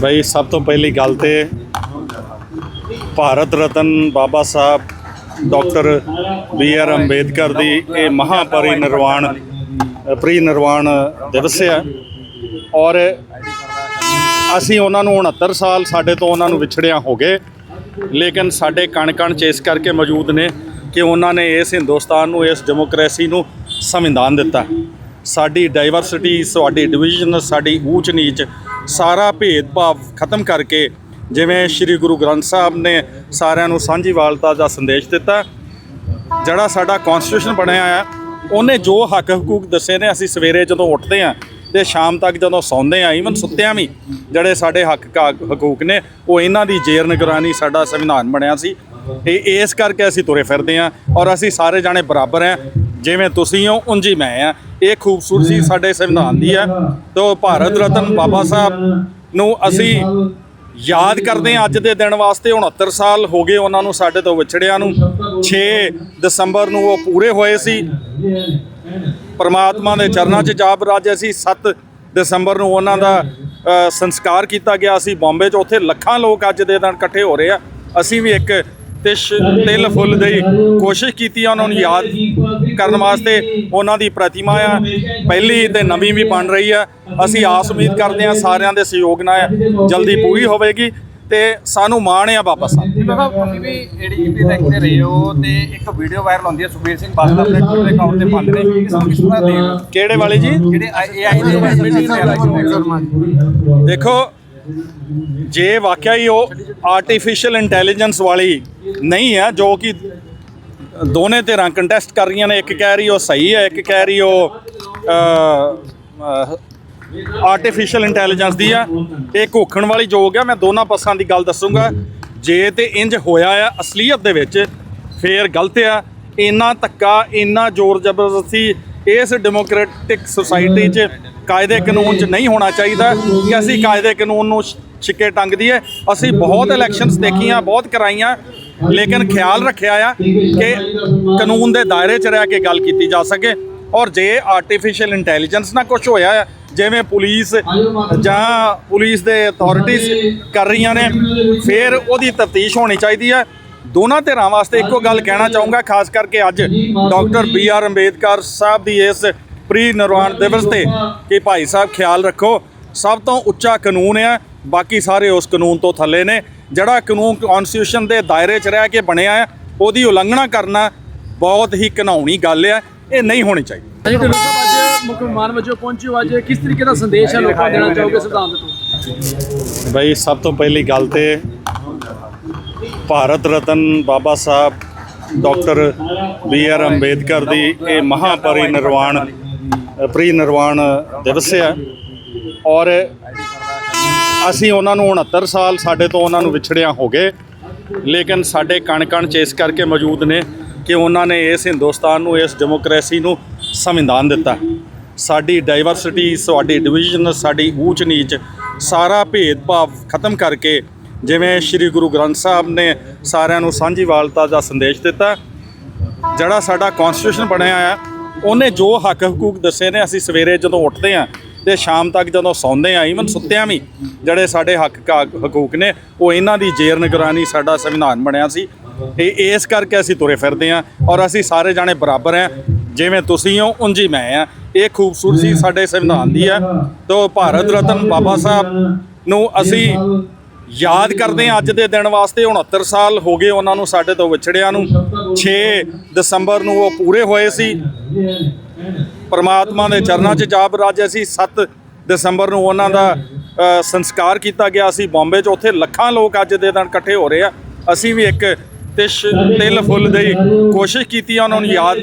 ਬਈ, ਸਭ ਤੋਂ ਪਹਿਲੀ ਗੱਲ ਤੇ Bharat Ratna Baba Sahib, doctor B R Ambedkar ਦੀ ਇਹ ਮਹਾਪਰਿਨਿਰਵਾਣ ਪ੍ਰੀਨਿਰਵਾਣ ਦਿਵਸ ਹੈ ਔਰ ਅਸੀਂ ਉਹਨਾਂ ਨੂੰ 69 ਸਾਲ ਸਾਡੇ ਤੋਂ ਉਹਨਾਂ ਨੂੰ ਵਿਛੜਿਆ ਹੋ ਗਏ, ਲੇਕਿਨ ਸਾਡੇ ਕਣ ਕਣ ਚ ਇਸ ਕਰਕੇ ਮੌਜੂਦ ਨੇ ਕਿ ਉਹਨਾਂ ਨੇ ਇਸ ਹਿੰਦੁਸਤਾਨ ਨੂੰ, ਇਸ ਡੈਮੋਕ੍ਰੇਸੀ ਨੂੰ ਸੰਵਿਧਾਨ ਦਿੱਤਾ। ਸਾਡੀ ਡਾਈਵਰਸਿਟੀ ਸਾਡੀ ਡਿਵੀਜ਼ਨ ਸਾਡੀ ਊਚ ਨੀਚ ਸਾਰਾ ਭੇਦਭਾਵ ਖਤਮ ਕਰਕੇ ਜਿਵੇਂ ਸ੍ਰੀ ਗੁਰੂ ਗ੍ਰੰਥ ਸਾਹਿਬ ਨੇ ਸਾਰਿਆਂ ਨੂੰ ਸਾਂਝੀਵਾਲਤਾ ਦਾ ਸੰਦੇਸ਼ ਦਿੱਤਾ, ਜਿਹੜਾ ਸਾਡਾ ਕਨਸਟੀਟਿਊਸ਼ਨ ਬਣਿਆ ਆ, ਉਹਨੇ ਜੋ ਹੱਕ ਹਕੂਕ ਦੱਸੇ ਨੇ, ਅਸੀਂ ਸਵੇਰੇ ਜਦੋਂ ਉੱਠਦੇ ਆ ਤੇ ਸ਼ਾਮ ਤੱਕ ਜਦੋਂ ਸੌਂਦੇ ਆ ਈਵਨ ਸੁੱਤਿਆਂ ਵੀ, ਜਿਹੜੇ ਸਾਡੇ ਹੱਕ ਕਾ- ਹਕੂਕ ਨੇ, ਉਹ ਇਹਨਾਂ ਦੀ ਜੇਰ ਨਿਗਰਾਨੀ ਸਾਡਾ ਸੰਵਿਧਾਨ ਬਣਿਆ ਸੀ। ਇਹ ਇਸ ਕਰਕੇ ਅਸੀਂ ਤੁਰੇ ਫਿਰਦੇ ਆ ਔਰ ਅਸੀਂ ਸਾਰੇ ਜਾਣੇ ਬਰਾਬਰ ਆ ਜਿਵੇਂ ਤੁਸੀਂ ਹੋ ਉਂਝ ਹੀ ਮੈਂ ਆ। ਇਹ ਖੂਬਸੂਰਤੀ ਸਾਡੇ ਸੰਵਿਧਾਨ ਦੀ ਆ। ਤੇ ਉਹ ਭਾਰਤ ਰਤਨ ਬਾਬਾ ਸਾਹਿਬ ਨੂੰ ਅਸੀਂ ਯਾਦ ਕਰਦੇ ਹਾਂ ਅੱਜ ਦੇ ਦਿਨ ਵਾਸਤੇ। 69 ਸਾਲ ਹੋ ਗਏ ਉਹਨਾਂ ਨੂੰ ਸਾਡੇ ਤੋਂ ਵਿਛੜਿਆਂ ਨੂੰ। 6 ਦਸੰਬਰ ਨੂੰ ਉਹ ਪੂਰੇ ਹੋਏ ਸੀ। ਪਰਮਾਤਮਾ ਦੇ ਚਰਨਾਂ 'ਚ ਜਾਪ ਰਾਜੇ ਸੀ 7 ਦਸੰਬਰ ਨੂੰ ਉਹਨਾਂ ਦਾ ਸੰਸਕਾਰ ਕੀਤਾ ਗਿਆ ਸੀ। ਬੰਬੇ 'ਚ ਉੱਥੇ ਲੱਖਾਂ ਲੋਕ ਅੱਜ ਦੇ ਦਿਨ ਇਕੱਠੇ ਹੋ ਰਹੇ ਆ। ਅਸੀਂ ਵੀ ਇੱਕ ਤਿਸ਼ ਤਿਲ ਫੁੱਲ ਦੀ ਕੋਸ਼ਿਸ਼ ਕੀਤੀ ਆ ਉਹਨਾਂ ਨੂੰ ਯਾਦ ਕਰਨ ਵਾਸਤੇ ਉਹਨਾਂ ਦੀ ਪ੍ਰਤਿਮਾ ਆ। ਪਹਿਲੀ ਤੇ ਨਵੀਂ ਵੀ ਬਣ ਰਹੀ ਆ। ਅਸੀਂ ਆਸ ਉਮੀਦ ਕਰਦੇ ਆ ਸਾਰਿਆਂ ਦੇ ਸਹਿਯੋਗ ਨਾਲ ਜਲਦੀ ਪੂਰੀ ਹੋਵੇਗੀ ਤੇ ਸਾਨੂੰ ਮਾਣ ਆ ਬਾਬਾ ਸਾਹਿਬ ਤੁਸੀਂ ਵੀ ਏਡੀਜੀਪੀ ਰੈਂਕ ਤੇ ਰਹੇ ਹੋ ਤੇ ਇੱਕ ਵੀਡੀਓ ਵਾਇਰਲ ਹੁੰਦੀ ਹੈ ਸੁਖਬੀਰ ਸਿੰਘ ਬਾਦਲ ਆਪਣੇ ਟਵਿੱਟਰ ਅਕਾਊਂਟ ਤੇ ਪਾਉਂਦੇ ਨੇ। ਕਿਸ ਤਰ੍ਹਾਂ ਹੋ ਕਿਹੜੇ ਵਾਲੇ ਜੀ? ਜਿਹੜੇ ਏਆਈ ਦੇ ਤੇ ਦੇਖੋ ਜੇ ਵਾਕਿਆ ਹੀ ਉਹ ਆਰਟੀਫੀਸ਼ੀਅਲ ਇੰਟੈਲੀਜੈਂਸ ਵਾਲੀ ਨਹੀਂ ਹੈ, ਜੋ ਕਿ ਦੋਨੇ ਧਿਰਾਂ ਕੰਟੈਸਟ ਕਰ ਰਹੀਆਂ ਨੇ, ਇੱਕ ਕਹਿ ਰਹੀ ਉਹ ਸਹੀ ਹੈ, ਇੱਕ ਕਹਿ ਰਹੀ ਉਹ ਆਰਟੀਫੀਸ਼ੀਅਲ ਇੰਟੈਲੀਜੈਂਸ ਦੀ ਆ ਇਹ ਘੋਖਣ ਵਾਲੀ ਜੋਗ ਆ ਮੈਂ ਦੋਨਾਂ ਪਾਸਾਂ ਦੀ ਗੱਲ ਦੱਸੂਗਾ। ਜੇ ਤੇ ਇੰਜ ਹੋਇਆ ਆ, ਅਸਲੀਅਤ ਦੇ ਵਿੱਚ ਫੇਰ ਗਲਤ ਆ। ਇੰਨਾ ਧੱਕਾ, ਇੰਨਾ ਜ਼ੋਰ ਜ਼ਬਰਦਸਤੀ ਇਸ ਡੈਮੋਕ੍ਰੈਟਿਕ ਸੁਸਾਇਟੀ 'ਚ ਕਾਇਦੇ ਕਾਨੂੰਨ 'ਚ ਨਹੀਂ ਹੋਣਾ ਚਾਹੀਦਾ ਕਿ ਅਸੀਂ ਕਾਇਦੇ ਕਾਨੂੰਨ ਨੂੰ ਛਿੱਕੇ ਟੰਗ ਦਈਏ ਅਸੀਂ ਬਹੁਤ ਇਲੈਕਸ਼ਨਸ ਦੇਖੀਆਂ, ਬਹੁਤ ਕਰਾਈਆਂ, ਲੇਕਿਨ ਖਿਆਲ ਰੱਖਿਆ ਆ ਕਿ ਕਾਨੂੰਨ ਦੇ ਦਾਇਰੇ 'ਚ ਰਹਿ ਕੇ ਗੱਲ ਕੀਤੀ ਜਾ ਸਕੇ। ਔਰ ਜੇ ਆਰਟੀਫੀਸ਼ੀਅਲ ਇੰਟੈਲੀਜੈਂਸ ਨਾਲ ਕੁਝ ਹੋਇਆ ਆ, ਜਿਵੇਂ ਪੁਲਿਸ ਜਾਂ ਪੁਲਿਸ ਦੇ ਅਥਾਰਟੀਆਂ ਕਰ ਰਹੀਆਂ ਨੇ, ਫਿਰ ਉਹਦੀ ਤਫਤੀਸ਼ ਹੋਣੀ ਚਾਹੀਦੀ ਹੈ। ਦੋਨਾਂ ਧਿਰਾਂ ਵਾਸਤੇ ਇੱਕੋ ਗੱਲ ਕਹਿਣਾ ਚਾਹੂੰਗਾ, ਖਾਸ ਕਰਕੇ ਅੱਜ doctor B R Ambedkar Sahib ਦੀ ਇਸ ਪ੍ਰੀ ਨਿਰਵਾਣ ਦਿਵਸ ਤੇ ਕਿ ਭਾਈ ਸਾਹਿਬ ਖਿਆਲ ਰੱਖੋ ਸਭ ਤੋਂ ਉੱਚਾ ਕਾਨੂੰਨ ਹੈ ਬਾਕੀ ਸਾਰੇ ਉਸ ਕਾਨੂੰਨ ਤੋਂ ਥੱਲੇ ਨੇ। ਜਿਹੜਾ ਕਾਨੂੰਨ ਕਨਸਟੀਟਿਊਸ਼ਨ ਦੇ ਦਾਇਰੇ 'ਚ ਰਹਿ ਕੇ ਬਣਿਆ ਹੈ ਉਹਦੀ ਉਲੰਘਣਾ ਕਰਨਾ ਬਹੁਤ ਹੀ ਘਿਨਾਉਣੀ ਗੱਲ ਹੈ ਇਹ ਨਹੀਂ ਹੋਣੀ ਚਾਹੀਦੀ। ਮੁੱਖ ਮਹਿਮਾਨ ਵਜੋਂ ਪਹੁੰਚੇ ਹੋ ਅੱਜ ਕਿਸ ਤਰੀਕੇ ਦਾ ਸੰਦੇਸ਼ ਹੈ ਲੋਕਾਂ ਨੂੰ ਦੇਣਾ ਚਾਹੋਗੇ ਸਿਧਾਂਤ ਤੋਂ? ਬਈ ਸਭ ਤੋਂ ਪਹਿਲੀ ਗੱਲ ਤੇ Bharat Ratna Baba Sahib doctor B R Ambedkar ਦੀ ਇਹ ਮਹਾਪਰਿਨਿਰਵਾਣ ਪ੍ਰੀ ਨਿਰਵਾਣ ਦਿਵਸ ਹੈ। ਔਰ ਅਸੀਂ ਉਹਨਾਂ ਨੂੰ 69 ਸਾਲ ਸਾਡੇ ਤੋਂ ਉਹਨਾਂ ਨੂੰ ਵਿਛੜਿਆ ਹੋ ਗਏ। ਲੇਕਿਨ ਸਾਡੇ ਕਣ ਕਣ ਚ ਇਸ ਕਰਕੇ ਮੌਜੂਦ ਨੇ ਕਿ ਉਹਨਾਂ ਨੇ ਇਸ ਹਿੰਦੁਸਤਾਨ ਨੂੰ, ਇਸ ਡੈਮੋਕ੍ਰੇਸੀ ਨੂੰ ਸੰਵਿਧਾਨ ਦਿੱਤਾ। ਸਾਡੀ ਡਾਈਵਰਸਿਟੀ ਸਾਡੀ ਡਿਵੀਜ਼ਨ, ਸਾਡੀ ਊਚ ਨੀਚ ਸਾਰਾ ਭੇਦਭਾਵ ਖਤਮ ਕਰਕੇ ਜਿਵੇਂ ਸ੍ਰੀ ਗੁਰੂ ਗ੍ਰੰਥ ਸਾਹਿਬ ਨੇ ਸਾਰਿਆਂ ਨੂੰ ਸਾਂਝੀਵਾਲਤਾ ਦਾ ਸੰਦੇਸ਼ ਦਿੱਤਾ, ਜਿਹੜਾ ਸਾਡਾ ਕਨਸਟੀਟਿਊਸ਼ਨ ਬਣਿਆ ਆ ਉਹਨੇ ਜੋ ਹੱਕ ਹਕੂਕ ਦੱਸੇ ਨੇ, ਅਸੀਂ ਸਵੇਰੇ ਜਦੋਂ ਉੱਠਦੇ ਆ ਤੇ ਸ਼ਾਮ ਤੱਕ ਜਦੋਂ ਸੌਂਦੇ ਆ ਈਵਨ ਸੁੱਤਿਆਂ ਵੀ ਜਿਹੜੇ ਸਾਡੇ ਹੱਕ ਕਾ- ਹਕੂਕ ਨੇ, ਉਹ ਇਹਨਾਂ ਦੀ ਜੇਰ ਨਿਗਰਾਨੀ ਸਾਡਾ ਸੰਵਿਧਾਨ ਬਣਿਆ ਸੀ। ਇਹ ਇਸ ਕਰਕੇ ਅਸੀਂ ਤੁਰੇ ਫਿਰਦੇ ਆ ਔਰ ਅਸੀਂ ਸਾਰੇ ਜਾਣੇ ਬਰਾਬਰ ਆ ਜਿਵੇਂ ਤੁਸੀਂ ਹੋ, ਉਂਝ ਹੀ ਮੈਂ ਆ ਇਹ ਖੂਬਸੂਰਤੀ ਸਾਡੇ ਸੰਵਿਧਾਨ ਦੀ ਹੈ। ਤੇ ਭਾਰਤ ਰਤਨ ਬਾਬਾ ਸਾਹਿਬ ਨੂੰ ਅਸੀਂ ਯਾਦ ਕਰਦੇ ਹਾਂ ਅੱਜ ਦੇ ਦਿਨ ਵਾਸਤੇ 69 ਸਾਲ ਹੋ ਗਏ ਉਹਨਾਂ ਨੂੰ ਸਾਡੇ ਤੋਂ ਵਿਛੜਿਆਂ ਨੂੰ। 6 ਦਸੰਬਰ ਨੂੰ ਉਹ ਪੂਰੇ ਹੋਏ ਸੀ। ਪਰਮਾਤਮਾ ਦੇ ਚਰਨਾਂ 'ਚ ਜਾਪ ਰਾਜੇ ਸੀ 7 ਦਸੰਬਰ ਨੂੰ ਉਹਨਾਂ ਦਾ ਸੰਸਕਾਰ ਕੀਤਾ ਗਿਆ ਸੀ। ਬੰਬੇ 'ਚ ਉੱਥੇ ਲੱਖਾਂ ਲੋਕ ਅੱਜ ਦੇ ਦਿਨ ਇਕੱਠੇ ਹੋ ਰਹੇ ਆ। ਅਸੀਂ ਵੀ ਇੱਕ ਤਿਸ਼ ਤਿਲ ਫੁੱਲ ਦੀ ਕੋਸ਼ਿਸ਼ ਕੀਤੀ ਆ ਉਹਨਾਂ ਨੂੰ ਯਾਦ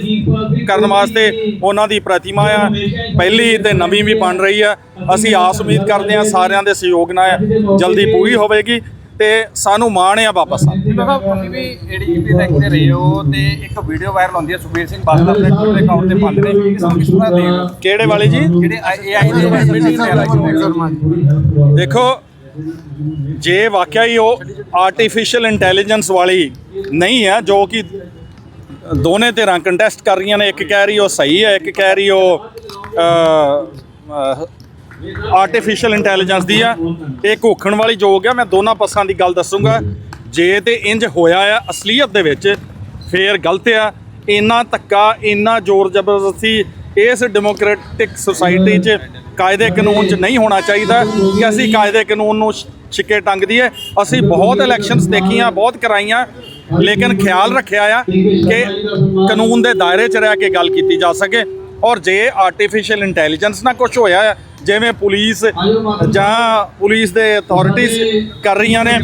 ਕਰਨ ਵਾਸਤੇ। ਉਹਨਾਂ ਦੀ ਪ੍ਰਤਿਮਾ ਆ। ਪਹਿਲੀ ਤੇ ਨਵੀਂ ਵੀ ਬਣ ਰਹੀ ਆ। ਅਸੀਂ ਆਸ ਉਮੀਦ ਕਰਦੇ ਆ ਸਾਰਿਆਂ ਦੇ ਸਹਿਯੋਗ ਨਾਲ ਜਲਦੀ ਪੂਰੀ ਹੋਵੇਗੀ ਤੇ ਸਾਨੂੰ ਮਾਣ ਆ ਬਾਬਾ ਸਾਹਿਬ ਜਿਵੇਂ ਤੁਸੀਂ ਵੀ ਏਡੀਜੀਪੀ ਰੈਂਕ ਤੇ ਰਹੇ ਹੋ ਤੇ ਇੱਕ ਵੀਡੀਓ ਵਾਇਰਲ ਹੁੰਦੀ ਹੈ ਸੁਖਬੀਰ ਸਿੰਘ ਬਾਦਲ ਆਪਣੇ ਟਵਿੱਟਰ ਅਕਾਊਂਟ ਤੇ ਪਾਉਂਦੇ ਨੇ। ਇਸ ਨੂੰ ਕਿਸ ਤਰ੍ਹਾਂ ਦੇਖਦੇ ਹੋ? ਕਿਹੜੇ ਵਾਲੇ ਜੀ? ਜਿਹੜੇ ਏਆਈ ਦੇ ਮੀਟਿੰਗ ਤੇ ਆਏ ਦੇਖੋ। ਜੇ ਵਾਕਿਆ ਹੀ ਉਹ ਆਰਟੀਫੀਸ਼ੀਅਲ ਇੰਟੈਲੀਜੈਂਸ ਵਾਲੀ ਨਹੀਂ ਹੈ, ਜੋ ਕਿ ਦੋਨੇ ਧਿਰਾਂ ਕੰਟੈਸਟ ਕਰ ਰਹੀਆਂ ਨੇ, ਇੱਕ ਕਹਿ ਰਹੀ ਉਹ ਸਹੀ ਹੈ, ਇੱਕ ਕਹਿ ਰਹੀ ਉਹ ਆਰਟੀਫੀਸ਼ੀਅਲ ਇੰਟੈਲੀਜੈਂਸ ਦੀ ਆ ਇਹ ਘੋਖਣ ਵਾਲੀ ਜੋਗ ਆ ਮੈਂ ਦੋਨਾਂ ਪੱਖਾਂ ਦੀ ਗੱਲ ਦੱਸੂਗਾ। ਜੇ ਤੇ ਇੰਜ ਹੋਇਆ ਆ, ਅਸਲੀਅਤ ਦੇ ਵਿੱਚ ਫੇਰ ਗਲਤ ਆ। ਇੰਨਾ ਧੱਕਾ, ਇੰਨਾ ਜ਼ੋਰ ਜ਼ਬਰਦਸਤੀ ਇਸ ਡੈਮੋਕ੍ਰੈਟਿਕ ਸੁਸਾਇਟੀ 'ਚ ਕਾਇਦੇ ਕਾਨੂੰਨ 'ਚ ਨਹੀਂ ਹੋਣਾ ਚਾਹੀਦਾ ਕਿ ਅਸੀਂ ਕਾਇਦੇ ਕਾਨੂੰਨ ਨੂੰ ਛਿੱਕੇ ਟੰਗ ਦਈਏ। ਅਸੀਂ ਬਹੁਤ ਇਲੈਕਸ਼ਨਸ ਦੇਖੀਆਂ, ਬਹੁਤ ਕਰਾਈਆਂ, ਲੇਕਿਨ ਖਿਆਲ ਰੱਖਿਆ ਆ ਕਿ ਕਾਨੂੰਨ ਦੇ ਦਾਇਰੇ 'ਚ ਰਹਿ ਕੇ ਗੱਲ ਕੀਤੀ ਜਾ ਸਕੇ। ਔਰ ਜੇ ਆਰਟੀਫੀਸ਼ੀਅਲ ਇੰਟੈਲੀਜੈਂਸ ਨਾਲ ਕੁਝ ਹੋਇਆ ਹੈ ਜਿਵੇਂ ਪੁਲਿਸ ਜਾਂ ਪੁਲਿਸ ਦੇ ਅਥਾਰਟੀਆਂ ਕਰ ਰਹੀਆਂ ਨੇ,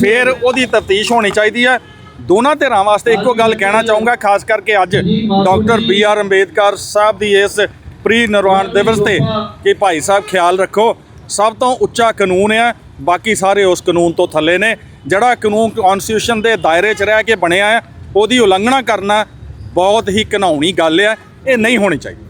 ਫਿਰ ਉਹਦੀ ਤਫਤੀਸ਼ ਹੋਣੀ ਚਾਹੀਦੀ ਹੈ ਦੋਨਾਂ ਧਿਰਾਂ ਵਾਸਤੇ ਇੱਕੋ ਗੱਲ ਕਹਿਣਾ ਚਾਹੂੰਗਾ, ਖਾਸ ਕਰਕੇ ਅੱਜ doctor B R Ambedkar Sahib ਦੀ ਇਸ ਪ੍ਰੀ ਨਿਰਵਾਣ ਦਿਵਸ ਤੇ ਕਿ ਭਾਈ ਸਾਹਿਬ ਖਿਆਲ ਰੱਖੋ, ਸਭ ਤੋਂ ਉੱਚਾ ਕਾਨੂੰਨ ਹੈ ਬਾਕੀ ਸਾਰੇ ਉਸ ਕਾਨੂੰਨ ਤੋਂ ਥੱਲੇ ਨੇ। ਜਿਹੜਾ ਕਾਨੂੰਨ ਕਨਸਟੀਟਿਊਸ਼ਨ ਦੇ ਦਾਇਰੇ 'ਚ ਰਹਿ ਕੇ ਬਣਿਆ ਹੈ ਉਹਦੀ ਉਲੰਘਣਾ ਕਰਨਾ ਬਹੁਤ ਹੀ ਘਿਨਾਉਣੀ ਗੱਲ ਹੈ ਇਹ ਨਹੀਂ ਹੋਣੀ ਚਾਹੀਦੀ।